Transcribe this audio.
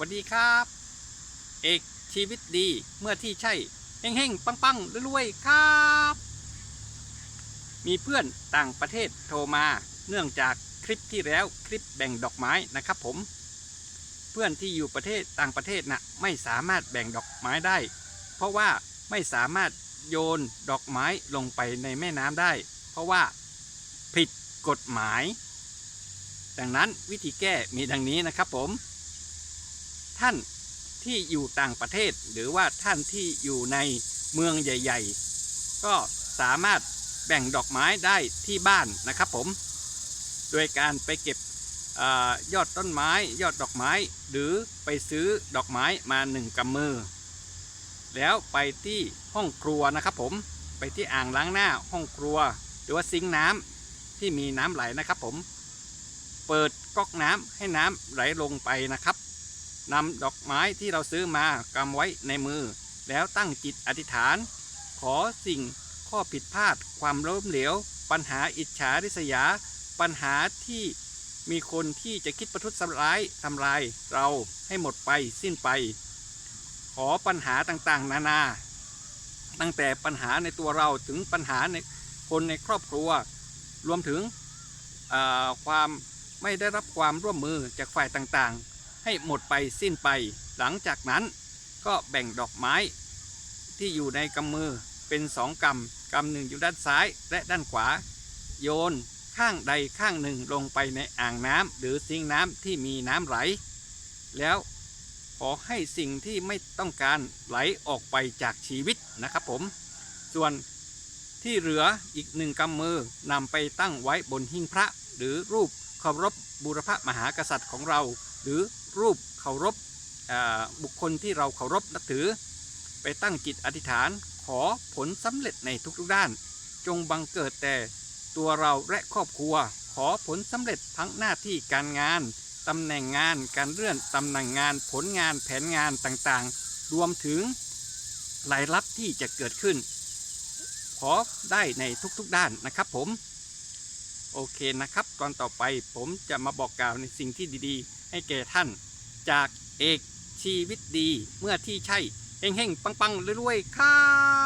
สวัสดีครับ เอกชีวิตดีเมื่อที่ใช่เฮงๆปังๆรวยๆครับ มีเพื่อนต่างประเทศโทรมาเนื่องจากคลิปที่แล้วคลิปแบ่งดอกไม้นะครับผม เพื่อนที่อยู่ประเทศต่างประเทศนะ่ะไม่สามารถแบ่งดอกไม้ได้ เพราะว่าไม่สามารถโยนดอกไม้ลงไปในแม่น้ำได้ เพราะว่าผิดกฎหมาย ดังนั้นวิธีแก้มีดังนี้นะครับผม ท่านที่อยู่ต่างประเทศ หรือว่าท่านที่อยู่ในเมืองใหญ่ ๆ ก็สามารถแบ่งดอกไม้ได้ที่บ้านนะครับผม โดยการไปเก็บอยอดต้นไม้ยอดดอกไม้ หรือไปซื้อดอกไม้มาหนึ่งกำมือ แล้วไปที่ห้องครัวนะครับผมไปที่อ่างล้างหน้าห้องครัว หรือว่าซิงน้ำที่มีน้ำไหลนะครับผม เปิดก๊อกน้ำให้น้ำไหลลงไปนะครับ นำดอกไม้ที่เราซื้อมากำไว้ในมือ แล้วตั้งจิตอธิษฐาน ขอสิ่งข้อผิดพลาดความล้มเหลว ปัญหาอิจฉาริษยา ปัญหาที่มีคนที่จะคิดประทุษร้ายทำลายเราให้หมดไปสิ้นไป ขอปัญหาต่างๆ นานา ตั้งแต่ปัญหาในตัวเราถึงปัญหาในคนในครอบครัว รวมถึงความไม่ได้รับความร่วมมือจากฝ่ายต่างๆ ให้หมดไปสิ้นไป หลังจากนั้นก็แบ่งดอกไม้ที่อยู่ในกำมือเป็นสองกำกำหนึ่งอยู่ด้านซ้ายและด้านขวา โยนข้างใดข้างหนึ่งลงไปในอ่างน้ำหรือซิงน้ำที่มีน้ำไหล แล้วขอให้สิ่งที่ไม่ต้องการไหลออกไปจากชีวิตนะครับผม ส่วนที่เหลืออีกหนึ่งกำมือนำไปตั้งไว้บนหิ้งพระ หรือรูปเคารพบูรพมหากษัตริย์ของเรา รือรูปเคารพบุคคลที่เราเคารพนับถือ ไปตั้งจิตอธิษฐานขอผลสำเร็จในทุกๆด้าน จงบังเกิดแต่ตัวเราและครอบครัว ขอผลสำเร็จทั้งหน้าที่การงานตำแหน่งงานการเลื่อนตำแหน่งงานผลงานแผนงานต่างๆ รวมถึงรายรับที่จะเกิดขึ้น ขอได้ในทุกๆด้านนะครับผม โอเคนะครับ ตอนต่อไปผมจะมาบอกกล่าวในสิ่งที่ดีๆ ให้แก่ท่าน จากเอกชีวิตดีเมื่อที่ใช่เฮงๆปังๆรวยๆครับ